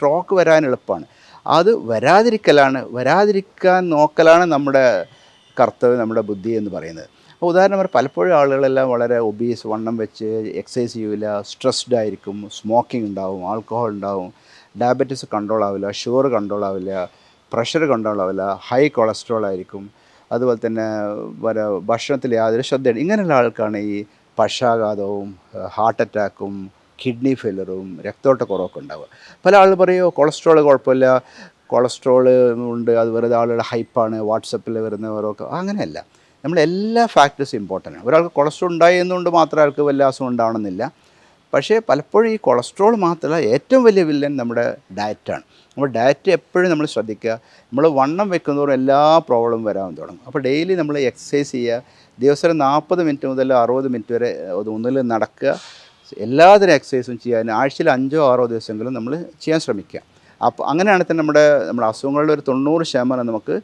Stroke വരാൻ എളുപ്പമാണ്. അത് വരാതിരിക്കലാണ് വരാതിരിക്കാൻ നോക്കലാണ് നമ്മുടെ കർത്തവ്യം നമ്മുടെ ബുദ്ധി എന്ന് പറയുന്നത്. അപ്പോൾ ഉദാഹരണം പറഞ്ഞാൽ പലപ്പോഴും ആളുകളെല്ലാം വളരെ ഒബീസ് വണ്ണം വെച്ച് എക്സസൈസ് ചെയ്യില്ല സ്ട്രെസ്ഡ് ആയിരിക്കും സ്മോക്കിംഗ് ഉണ്ടാവും ആൽക്കഹോൾ ഉണ്ടാവും ഡയബറ്റീസ് കൺട്രോൾ ആവില്ല ഷുഗർ കൺട്രോൾ ആവില്ല പ്രഷർ കൺട്രോൾ ആവില്ല ഹൈ കൊളസ്ട്രോൾ ആയിരിക്കും അതുപോലെ തന്നെ വരെ ഭക്ഷണത്തിൽ യാതൊരു ശ്രദ്ധയാണ് ഇങ്ങനെയുള്ള ആൾക്കാണ് ഈ പക്ഷാഘാതവും ഹാർട്ട് അറ്റാക്കും കിഡ്നി ഫെയിലറും രക്തോട്ടക്കുറവൊക്കെ ഉണ്ടാവുക. പല ആൾ പറയുമോ കൊളസ്ട്രോൾ കുഴപ്പമില്ല. കൊളസ്ട്രോൾ ഉണ്ട്. അത് വെറുതെ ആളുകളുടെ ഹൈപ്പാണ് വാട്സപ്പിൽ വരുന്നവരൊക്കെ. അങ്ങനെയല്ല. നമ്മുടെ എല്ലാ ഫാക്ടേഴ്സും ഇമ്പോർട്ടന്റ് ആണ്. ഒരാൾക്ക് കൊളസ്ട്രോൾ ഉണ്ടായി എന്നുകൊണ്ട് മാത്രം ആൾക്ക് വല്ല അസുഖം ഉണ്ടാവണമെന്നില്ല. പക്ഷേ പലപ്പോഴും ഈ കൊളസ്ട്രോൾ മാത്രമല്ല ഏറ്റവും വലിയ വില്ലൻ നമ്മുടെ ഡയറ്റാണ് നമ്മൾ ഡയറ്റ് എപ്പോഴും നമ്മൾ ശ്രദ്ധിക്കുക. നമ്മൾ വണ്ണം വെക്കുന്നതോറും എല്ലാ പ്രോബ്ലം വരാൻ തുടങ്ങും. അപ്പോൾ ഡെയിലി നമ്മൾ എക്സസൈസ് ചെയ്യുക. ദിവസം നാൽപ്പത് മിനിറ്റ് മുതൽ അറുപത് മിനിറ്റ് വരെ ഒന്നിൽ നടക്കുക. എല്ലാതരം എക്സസൈസും ചെയ്യാൻ ആഴ്ചയിൽ അഞ്ചോ ആറോ ദിവസമെങ്കിലും നമ്മൾ ചെയ്യാൻ ശ്രമിക്കുക. അപ്പോൾ അങ്ങനെയാണെങ്കിൽ തന്നെ നമ്മുടെ നമ്മുടെ അസുഖങ്ങളുടെ ഒരു തൊണ്ണൂറ് ശതമാനം നമുക്ക്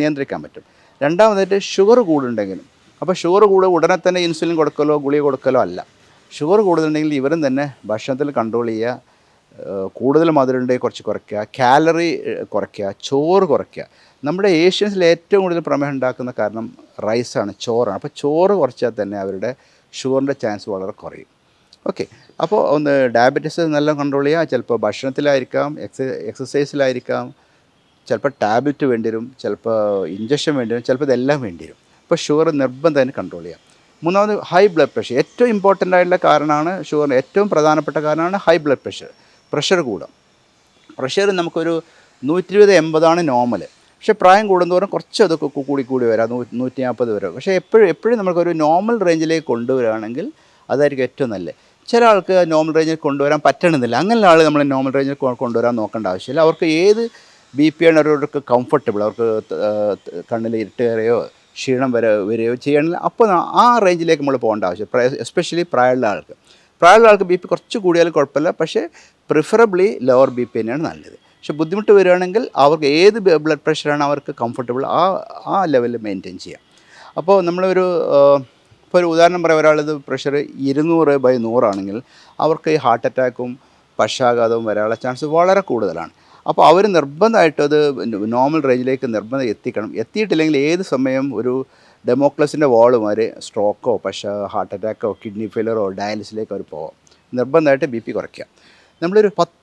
നിയന്ത്രിക്കാൻ പറ്റും. രണ്ടാമതായിട്ട് ഷുഗർ കൂടുണ്ടെങ്കിലും അപ്പോൾ ഷുഗർ കൂടുക ഉടനെ തന്നെ ഇൻസുലിൻ കൊടുക്കലോ ഗുളിക കൊടുക്കലോ അല്ല. ഷുഗർ കൂടുതലുണ്ടെങ്കിൽ ഇവരും തന്നെ ഭക്ഷണത്തിൽ കൺട്രോൾ ചെയ്യുക കൂടുതൽ മധുരമുണ്ടെങ്കിൽ കുറച്ച് കുറയ്ക്കുക കാലറി കുറയ്ക്കുക ചോറ് കുറയ്ക്കുക. നമ്മുടെ ഏഷ്യൻസിൽ ഏറ്റവും കൂടുതൽ പ്രമേഹം ഉണ്ടാക്കുന്ന കാരണം റൈസാണ് ചോറാണ്. അപ്പോൾ ചോറ് കുറച്ചാൽ തന്നെ അവരുടെ ഷുഗറിന്റെ ചാൻസ് വളരെ കുറയും. ഓക്കെ. അപ്പോൾ ഒന്ന് ഡയബറ്റീസ് നല്ല കൺട്രോൾ ചെയ്യുക. ചിലപ്പോൾ ഭക്ഷണത്തിലായിരിക്കാം എക്സ എക്സസൈസിലായിരിക്കാം. ചിലപ്പോൾ ടാബ്ലറ്റ് വേണ്ടി വരും ചിലപ്പോൾ ഇഞ്ചക്ഷൻ വേണ്ടി വരും ചിലപ്പോൾ ഇതെല്ലാം വേണ്ടി വരും. അപ്പോൾ ഷുഗർ നിർബന്ധമായും കൺട്രോൾ ചെയ്യാം മൂന്നാമത് ഹൈ ബ്ലഡ് പ്രഷർ. ഏറ്റവും ഇമ്പോർട്ടന്റ് ആയിട്ടുള്ള കാരണമാണ് ഷുഗറിന് ഏറ്റവും പ്രധാനപ്പെട്ട കാരണമാണ് ഹൈ ബ്ലഡ് പ്രഷർ. പ്രഷർ കൂടും പ്രഷർ നമുക്കൊരു നൂറ്റി ഇരുപത് എൺപതാണ് നോർമൽ പക്ഷേ പ്രായം കൂടുന്നതോറും കുറച്ച് അതൊക്കെ കൂടി കൂടി വരാം. നൂറ്റി നാൽപ്പത് വരെ. പക്ഷേ എപ്പോഴും എപ്പോഴും നമുക്കൊരു നോർമൽ റേഞ്ചിലേക്ക് കൊണ്ടുവരികയാണെങ്കിൽ അതായിരിക്കും ഏറ്റവും നല്ലത്. ചില ആൾക്ക് നോർമൽ റേഞ്ചിൽ കൊണ്ടുവരാൻ പറ്റണമെന്നില്ല അങ്ങനെയുള്ള ആൾ നമ്മൾ നോർമൽ റേഞ്ചിൽ കൊണ്ടുവരാൻ നോക്കേണ്ട ആവശ്യമില്ല. അവർക്ക് ഏത് ബി പി ആണ് അവർക്ക് കംഫർട്ടബിൾ അവർക്ക് കണ്ണിൽ ഇരുട്ട് കയറിയോ ക്ഷീണം വരെ വരികയോ ചെയ്യണമെങ്കിൽ അപ്പോൾ ആ റേഞ്ചിലേക്ക് നമ്മൾ പോകേണ്ട ആവശ്യം എസ്പെഷ്യലി പ്രായമുള്ള ആൾക്ക്. പ്രായമുള്ള ആൾക്ക് ബി പി കുറച്ച് കൂടിയാലും കുഴപ്പമില്ല. പക്ഷേ പ്രിഫറബിളി ലോവർ ബി പി തന്നെയാണ് നല്ലത്. പക്ഷെ ബുദ്ധിമുട്ട് വരികയാണെങ്കിൽ അവർക്ക് ഏത് ബ്ലഡ് പ്രഷറാണ് അവർക്ക് കംഫർട്ടബിൾ ആ ആ ലെവലിൽ മെയിന്റെയിൻ ചെയ്യാം. അപ്പോൾ നമ്മളൊരു ഇപ്പോൾ ഒരു ഉദാഹരണം പറയാം. ഒരാളത് പ്രഷർ ഇരുന്നൂറ് ബൈ നൂറാണെങ്കിൽ അവർക്ക് ഈ ഹാർട്ട് അറ്റാക്കും പക്ഷാഘാതവും വരാനുള്ള ചാൻസ് വളരെ കൂടുതലാണ്. അപ്പോൾ അവർ നിർബന്ധമായിട്ട് അത് നോർമൽ റേഞ്ചിലേക്ക് നിർബന്ധം എത്തിക്കണം. എത്തിയിട്ടില്ലെങ്കിൽ ഏത് സമയം ഒരു ഡെമോക്ലസിന്റെ വാളുമാർ സ്ട്രോക്കോ പക്ഷ ഹാർട്ട് അറ്റാക്കോ കിഡ്നി ഫെയിലറോ ഡയാലിസിലേക്കോ അവർ പോകാം നിർബന്ധമായിട്ട് ബി പി കുറയ്ക്കുക നമ്മളൊരു പത്ത്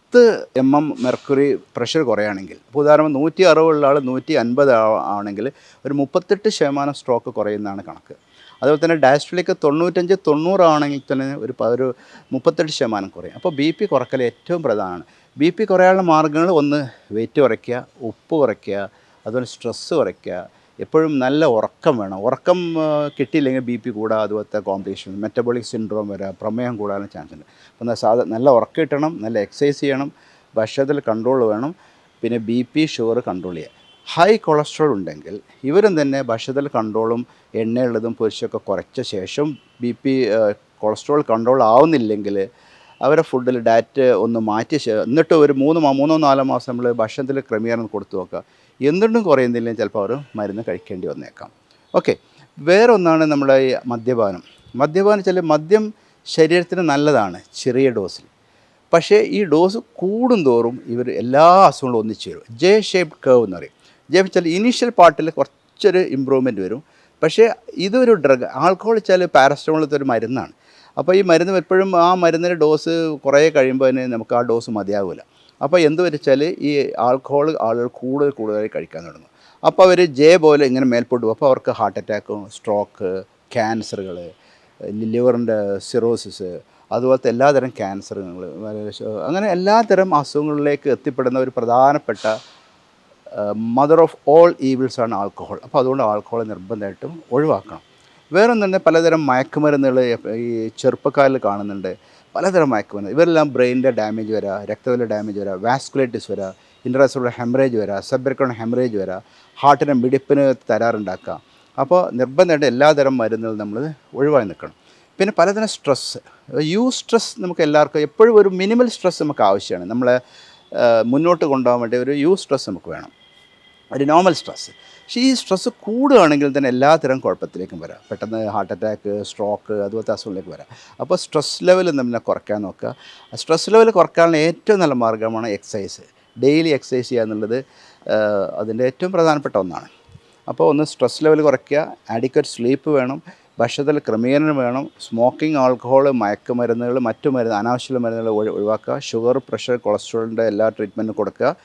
എം എം മെർക്കുറി പ്രഷർ കുറയുകയാണെങ്കിൽ ഇപ്പോൾ ഉദാഹരണം നൂറ്റി അറുപതുള്ള ആൾ നൂറ്റി അൻപത് ആണെങ്കിൽ ഒരു മുപ്പത്തെട്ട് ശതമാനം സ്ട്രോക്ക് കുറയുന്നതാണ് കണക്ക്. അതുപോലെ തന്നെ ഡയസ്ട്രിലേക്ക് തൊണ്ണൂറ്റഞ്ച് തൊണ്ണൂറാണെങ്കിൽ തന്നെ ഒരു ഒരു മുപ്പത്തെട്ട് ശതമാനം കുറയും. അപ്പോൾ ബി പി കുറക്കൽ ഏറ്റവും പ്രധാനമാണ്. ബി പി കുറയാനുള്ള മാർഗങ്ങൾ ഒന്ന് വെയിറ്റ് കുറയ്ക്കുക ഉപ്പ് കുറയ്ക്കുക അതുപോലെ സ്ട്രെസ്സ് കുറയ്ക്കുക എപ്പോഴും നല്ല ഉറക്കം വേണം. ഉറക്കം കിട്ടിയില്ലെങ്കിൽ ബി പി കൂടാ അതുപോലത്തെ കോംപ്ലിക്കേഷൻ മെറ്റബോളിക് സിൻഡ്രോം വരാം പ്രമേഹം കൂടാനും ചാൻസ് ഉണ്ട്. അപ്പം സാധാ നല്ല ഉറക്കം കിട്ടണം നല്ല എക്സസൈസ് ചെയ്യണം ഭക്ഷണത്തിൽ കൺട്രോൾ വേണം പിന്നെ ബി പി ഷുഗർ കൺട്രോൾ ചെയ്യുക ഹൈ കൊളസ്ട്രോൾ ഉണ്ടെങ്കിൽ ഇവരും തന്നെ ഭക്ഷണത്തിൽ കൺട്രോളും എണ്ണയുള്ളതും പൊരിച്ചൊക്കെ കുറച്ച ശേഷം ബി പി കൊളസ്ട്രോൾ കൺട്രോൾ ആവുന്നില്ലെങ്കിൽ അവരെ ഫുഡിൽ ഡയറ്റ് ഒന്ന് മാറ്റി എന്നിട്ട് ഒരു മൂന്ന് മൂന്നോ നാലോ മാസം നമ്മൾ ഭക്ഷണത്തിൽ ക്രമീകരണം കൊടുത്തു നോക്കുക. എന്തുകൊണ്ടും കുറയുന്നില്ലെങ്കിൽ ചിലപ്പോൾ അവർ മരുന്ന് കഴിക്കേണ്ടി വന്നേക്കാം. ഓക്കെ വേറൊന്നാണ് നമ്മുടെ ഈ മദ്യപാനം. മദ്യപാനം വെച്ചാൽ മദ്യം ശരീരത്തിന് നല്ലതാണ് ചെറിയ ഡോസിൽ പക്ഷേ ഈ ഡോസ് കൂടുന്തോറും ഇവർ എല്ലാ അസുഖങ്ങളും ഒന്നിച്ചു വരും. ജെ ഷേപ്ഡ് കേവ് എന്ന് പറയും. ജെ വെച്ചാൽ ഇനീഷ്യൽ പാർട്ടിൽ കുറച്ചൊരു ഇമ്പ്രൂവ്മെന്റ് വരും. പക്ഷേ ഇതൊരു ഡ്രഗ് ആൾക്കോൾ വെച്ചാൽ പാരസ്റ്റമോളത്തെ ഒരു മരുന്നാണ്. അപ്പോൾ ഈ മരുന്ന് എപ്പോഴും ആ മരുന്നിന്റെ ഡോസ് കുറേ കഴിയുമ്പോൾ തന്നെ നമുക്ക് ആ ഡോസ് മതിയാവില്ല. അപ്പോൾ എന്ത് വെച്ചാൽ ഈ ആൾക്കോൾ ആളുകൾ കൂടുതൽ കൂടുതലായി കഴിക്കാൻ തുടങ്ങും. അപ്പോൾ അവർ ജെ പോലെ ഇങ്ങനെ മേൽപോട്ട് പോകും. അപ്പോൾ അവർക്ക് ഹാർട്ട് അറ്റാക്കും സ്ട്രോക്ക് ക്യാൻസറുകൾ ലിവറിന്റെ സിറോസിസ് അതുപോലത്തെ എല്ലാതരം ക്യാൻസറുകൾ അങ്ങനെ എല്ലാതരം അസുഖങ്ങളിലേക്ക് എത്തിപ്പെടുന്ന ഒരു പ്രധാനപ്പെട്ട മദർ ഓഫ് ഓൾ ഈവിൾസ് ആണ് ആൽക്കഹോൾ അപ്പോൾ അതുകൊണ്ട് ആൽക്കഹോൾ നിർബന്ധമായിട്ടും ഒഴിവാക്കണം. വേറൊന്നുണ്ട് പലതരം മയക്കുമരുന്നുകൾ ഈ ചെറുപ്പക്കാരിൽ കാണുന്നുണ്ട്. പലതരം മയക്കുമരുന്ന്. ഇവരെല്ലാം ബ്രെയിനിന്റെ ഡാമേജ് വരാം രക്തത്തിലെ ഡാമേജ് വരാം വാസ്കുലൈറ്റിസ് വരാം ഇൻട്രാസുള്ള ഹെമറേജ് വരാം സബ്ബർക്കോൺ ഹെമറേജ് വരാം ഹാർട്ടിന് മിടിപ്പിന് തരാറുണ്ടാക്കാം അപ്പോൾ നിർബന്ധമായിട്ട് എല്ലാതരം മരുന്നുകൾ നമ്മൾ ഒഴിവായി നിൽക്കണം. പിന്നെ പലതരം സ്ട്രെസ്സ് യു സ്ട്രെസ് നമുക്ക് എല്ലാവർക്കും എപ്പോഴും ഒരു മിനിമൽ സ്ട്രെസ് നമുക്ക് ആവശ്യമാണ്. നമ്മളെ മുന്നോട്ട് കൊണ്ടുപോകാൻ വേണ്ടി ഒരു യു സ്ട്രെസ് നമുക്ക് വേണം. ഒരു നോർമൽ സ്ട്രെസ്. പക്ഷേ ഈ സ്ട്രെസ്സ് കൂടുകയാണെങ്കിൽ തന്നെ എല്ലാത്തരം കുഴപ്പത്തിലേക്കും വരാം. പെട്ടെന്ന് ഹാർട്ട് അറ്റാക്ക് സ്ട്രോക്ക് അതുപോലത്തെ അസുഖങ്ങളിലേക്ക് വരാം. അപ്പോൾ സ്ട്രെസ് ലെവൽ നമ്മളെ കുറയ്ക്കാൻ നോക്കുക. സ്ട്രെസ് ലെവൽ കുറയ്ക്കാനുള്ള ഏറ്റവും നല്ല മാർഗമാണ് എക്സസൈസ്. ഡെയിലി എക്സസൈസ് ചെയ്യുക എന്നുള്ളത് അതിന്റെ ഏറ്റവും പ്രധാനപ്പെട്ട ഒന്നാണ്. അപ്പോൾ ഒന്ന് സ്ട്രെസ് ലെവൽ കുറയ്ക്കുക. ആഡിക്വറ്റ് സ്ലീപ്പ് വേണം. ഭക്ഷണത്തിൽ ക്രമീകരണം വേണം. സ്മോക്കിംഗ് ആൽക്കഹോൾ മയക്കുമരുന്നുകൾ മറ്റു മരുന്ന് അനാവശ്യ മരുന്നുകൾ ഒഴി- ഒഴിവാക്കുക. ഷുഗർ പ്രഷർ കൊളസ്ട്രോളിന്റെ എല്ലാ ട്രീറ്റ്മെന്റും കൊടുക്കുക.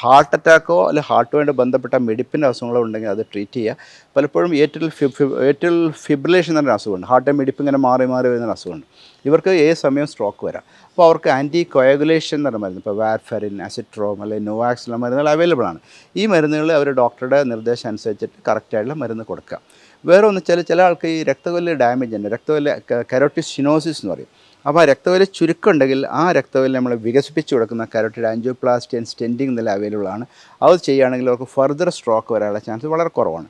ഹാർട്ട് അറ്റാക്കോ അല്ലെങ്കിൽ ഹാർട്ടുമായിട്ട് ബന്ധപ്പെട്ട മെഡിപ്പിന്റെ അസുഖങ്ങളോ ഉണ്ടെങ്കിൽ അത് ട്രീറ്റ് ചെയ്യുക. പലപ്പോഴും ഏറ്റിൽ ഫിബ് ഏറ്റിൽ ഫിബ്രിലേഷൻ എന്ന് പറഞ്ഞ അസുഖമുണ്ട്. ഹാർട്ട് മെഡിപ്പ് ഇങ്ങനെ മാറി മാറി വരുന്ന അസുഖമുണ്ട്. ഇവർക്ക് ഏത് സമയം സ്ട്രോക്ക് വരാം. അപ്പോൾ അവർക്ക് ആന്റി കൊയഗുലേഷൻ എന്ന് പറഞ്ഞ മരുന്ന് ഇപ്പോൾ വാർഫെറിൻ അസിട്രോം അല്ലെങ്കിൽ നോവാക്സ് മരുന്നുകൾ അവൈലബിൾ ആണ്. ഈ മരുന്നുകൾ അവർ ഡോക്ടറുടെ നിർദ്ദേശം അനുസരിച്ചിട്ട് കറക്റ്റായിട്ടുള്ള മരുന്ന് കൊടുക്കുക. വേറെ ഒന്ന് വെച്ചാൽ ചില ആൾക്ക് ഈ രക്തകൊല്ല് ഡാമേജ് ഉണ്ട്. രക്തകൊല്ല് കരോട്ടിസ് സിനോസിസ് എന്ന് പറയും. അപ്പോൾ ആ രക്തകൊല്ല് ചുരുക്കമുണ്ടെങ്കിൽ ആ രക്തകൊല്ല് നമ്മൾ വികസിപ്പിച്ച് കൊടുക്കുന്ന കരോട്ടിഡ് ആൻജിയോപ്ലാസ്റ്റി ആൻഡ് സ്റ്റെന്റിംഗ് നില അവൈലബിൾ ആണ്. അത് ചെയ്യുകയാണെങ്കിൽ അവർക്ക് ഫർദർ സ്ട്രോക്ക് വരാനുള്ള ചാൻസ് വളരെ കുറവാണ്.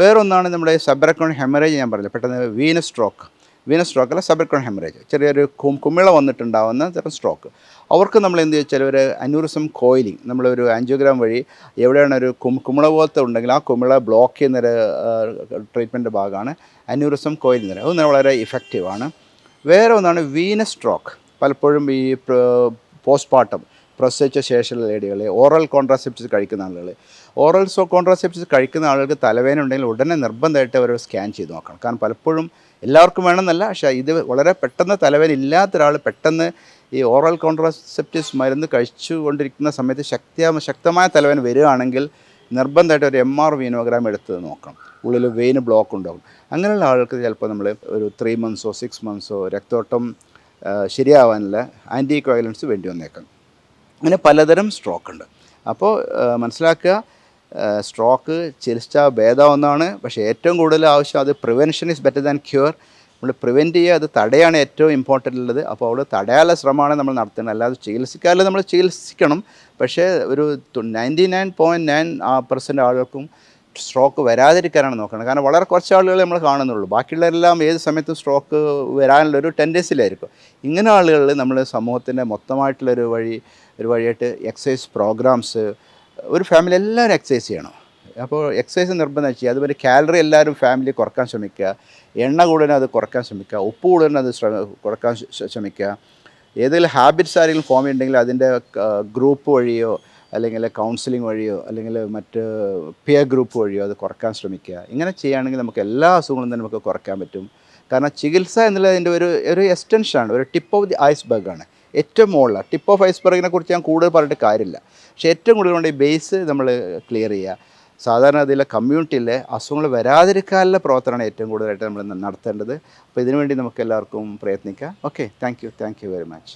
വേറൊന്നാണ് നമ്മുടെ സബ്രക്കോൺ ഹെമറേജ് ഞാൻ പറഞ്ഞില്ല പെട്ടെന്ന് വീനസ് സ്ട്രോക്ക് വീനസ് സ്ട്രോക്ക് അല്ല സബർക്കോൺ ഹെമറേജ് ചെറിയൊരു കുമിള വന്നിട്ടുണ്ടാവുന്ന തരം സ്ട്രോക്ക് അവർക്ക് നമ്മൾ എന്ത് വെച്ചാൽ ഒരു അന്യൂറിസം കോയിലിംഗ് നമ്മളൊരു ആൻജിയോഗ്രാം വഴി എവിടെയാണ് ഒരു കും കുമിള പോലത്തെ ഉണ്ടെങ്കിൽ ആ കുമിള ബ്ലോക്ക് ചെയ്യുന്നൊരു ട്രീറ്റ്മെന്റ് ഭാഗമാണ് അന്യൂറിസം കോയിലിംഗ് എന്ന് അതൊന്നും അത് വളരെ ഇഫക്റ്റീവാണ് വേറെ ഒന്നാണ് വീനസ് സ്ട്രോക്ക് പലപ്പോഴും ഈ പോസ്റ്റ്മോർട്ടം പ്രസവിച്ച ശേഷമുള്ള ലേഡികൾ ഓറൽ കോൺട്രാസെപ്റ്റീവ്സ് കഴിക്കുന്ന ആളുകൾ. ഓറൽ സോ കോൺട്രാസെപ്റ്റീവ്സ് കഴിക്കുന്ന ആളുകൾക്ക് തലവേദന ഉണ്ടെങ്കിൽ ഉടനെ നിർബന്ധമായിട്ട് അവർ സ്കാൻ ചെയ്ത് നോക്കണം. കാരണം പലപ്പോഴും എല്ലാവർക്കും വേണമെന്നല്ല പക്ഷേ ഇത് വളരെ പെട്ടെന്ന് തലവേദന ഇല്ലാത്ത ഒരാൾ പെട്ടെന്ന് ഈ ഓറൽ കോൺട്രാസെപ്റ്റീവ്സ് മരുന്ന് കഴിച്ചു കൊണ്ടിരിക്കുന്ന സമയത്ത് ശക്തിയാ ശക്തമായ തലവേദന വരികയാണെങ്കിൽ നിർബന്ധമായിട്ട് ഒരു എം ആർ വീനോഗ്രാം എടുത്ത് നോക്കണം. ഉള്ളിൽ വെയിൻ ബ്ലോക്ക് ഉണ്ടാകും അങ്ങനെയുള്ള ആൾക്ക് ചിലപ്പോൾ നമ്മൾ ഒരു ത്രീ മന്ത്സോ സിക്സ് മന്ത്സോ രക്തോട്ടം ശരിയാവാനുള്ള ആന്റി കോയലൻസ് വേണ്ടി വന്നേക്കാം. അങ്ങനെ പലതരം സ്ട്രോക്ക് ഉണ്ട്. അപ്പോൾ മനസ്സിലാക്കുക സ്ട്രോക്ക് ചികിത്സ ഭേദമാവുന്നതാണ് പക്ഷേ ഏറ്റവും കൂടുതൽ ആവശ്യം അത് prevention is better than cure നമ്മൾ പ്രിവെന്റ് ചെയ്യുക അത് തടയാണ് ഏറ്റവും ഇമ്പോർട്ടന്റ് ഉള്ളത്. അപ്പോൾ അവിടെ തടയാനുള്ള ശ്രമമാണ് നമ്മൾ നടത്തുന്നത്. അല്ലാതെ ചികിത്സിക്കാതെ നമ്മൾ ചികിത്സിക്കണം. പക്ഷേ ഒരു ninety nine point nine percent ആളുകൾക്കും സ്ട്രോക്ക് വരാതിരിക്കാനാണ് നോക്കുന്നത്. കാരണം വളരെ കുറച്ച് ആളുകൾ നമ്മൾ കാണുന്നുള്ളൂ. ബാക്കിയുള്ളവരെല്ലാം ഏത് സമയത്തും സ്ട്രോക്ക് വരാനുള്ള ഒരു ടെൻഡൻസിലായിരിക്കും ഇങ്ങനെ ആളുകളിൽ നമ്മൾ സമൂഹത്തിന്റെ മൊത്തമായിട്ടുള്ളൊരു വഴി ഒരു വഴിയായിട്ട് എക്സസൈസ് പ്രോഗ്രാംസ് ഒരു ഫാമിലി എല്ലാവരും എക്സസൈസ് ചെയ്യണം. അപ്പോൾ എക്സസൈസ് നിർബന്ധം ചെയ്യുക അതുപോലെ കാലറി എല്ലാവരും ഫാമിലി കുറയ്ക്കാൻ ശ്രമിക്കുക. എണ്ണ കൂടുതലും അത് കുറയ്ക്കാൻ ശ്രമിക്കുക. ഉപ്പ് കൂടുതലും അത് കുറയ്ക്കാൻ ശ്ര- ശ്രമിക്കുക. ഏതെങ്കിലും ഹാബിറ്റ്സ് ആരെങ്കിലും ഫോം ഉണ്ടെങ്കിൽ അതിന്റെ ഗ്രൂപ്പ് വഴിയോ അല്ലെങ്കിൽ കൗൺസിലിംഗ് വഴിയോ അല്ലെങ്കിൽ മറ്റ് പിയർ ഗ്രൂപ്പ് വഴിയോ അത് കുറയ്ക്കാൻ ശ്രമിക്കുക. ഇങ്ങനെ ചെയ്യുകയാണെങ്കിൽ നമുക്ക് എല്ലാ അസുഖങ്ങളും തന്നെ നമുക്ക് കുറയ്ക്കാൻ പറ്റും. കാരണം ചികിത്സ എന്നുള്ളത് അതിന്റെ ഒരു ഒരു എക്സ്റ്റൻഷനാണ് ഒരു ടിപ്പ് ഓഫ് ദി ഐസ്ബർഗ് ആണ്. ഏറ്റവും മുകളിലാണ് ടിപ്പ് ഓഫ് ഐസ്ബർഗിനെ കുറിച്ച് ഞാൻ കൂടുതൽ പറഞ്ഞിട്ട് കാര്യമില്ല. പക്ഷേ ഏറ്റവും കൂടുതൽ കൊണ്ട് ഈ ബേസ് നമ്മൾ ക്ലിയർ ചെയ്യുക. സാധാരണ അതിലെ കമ്മ്യൂണിറ്റിയിലെ അസുഖങ്ങൾ വരാതിരിക്കാനുള്ള പ്രവർത്തനമാണ് ഏറ്റവും കൂടുതലായിട്ട് നമ്മൾ നടത്തേണ്ടത്. അപ്പോൾ ഇതിനുവേണ്ടി നമുക്ക് എല്ലാവർക്കും പ്രയത്നിക്കാം. Okay thank you thank you very much